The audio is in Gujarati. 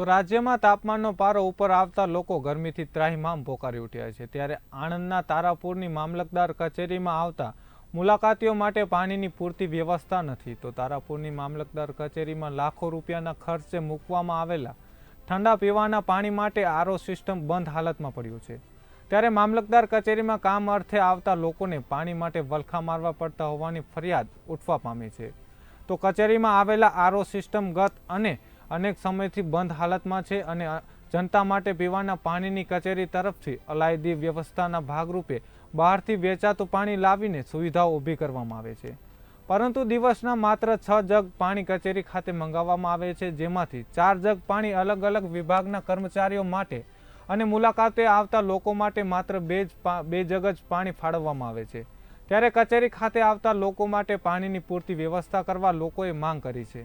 તો રાજ્યમાં તાપમાનનો પારો ઉપર આવતા લોકો ગરમીથી ત્રાહિમામ પોકારી ઉઠ્યા છે. ત્યારે આણંદના તારાપુરની મામલતદાર કચેરીમાં આવતા મુલાકાતીઓ માટે પાણીની પૂરતી વ્યવસ્થા નથી. તો તારાપુરની મામલતદાર કચેરીમાં લાખો રૂપિયાના ખર્ચે મૂકવામાં આવેલા ઠંડા પીવાના પાણી માટે આરો સિસ્ટમ બંધ હાલતમાં પડ્યું છે. ત્યારે મામલતદાર કચેરીમાં કામ અર્થે આવતા લોકોને પાણી માટે વલખા મારવા પડતા હોવાની ફરિયાદ ઉઠવા પામી છે. તો કચેરીમાં આવેલા આરો સિસ્ટમ ગત અને અનેક સમયથી બંધ હાલતમાં છે અને જનતા માટે પીવાના પાણીની કચેરી તરફથી અલાયદી વ્યવસ્થાના ભાગરૂપે બહારથી વેચાતું પાણી લાવીને સુવિધાઓ ઊભી કરવામાં આવે છે. પરંતુ દિવસના માત્ર છ જગ પાણી કચેરી ખાતે મંગાવવામાં આવે છે, જેમાંથી ચાર જગ પાણી અલગ અલગ વિભાગના કર્મચારીઓ માટે અને મુલાકાતે આવતા લોકો માટે માત્ર બે જ બે જગ જ પાણી ફાળવવામાં આવે છે. ત્યારે કચેરી ખાતે આવતા લોકો માટે પાણીની પૂરતી વ્યવસ્થા કરવા લોકોએ માંગ કરી છે.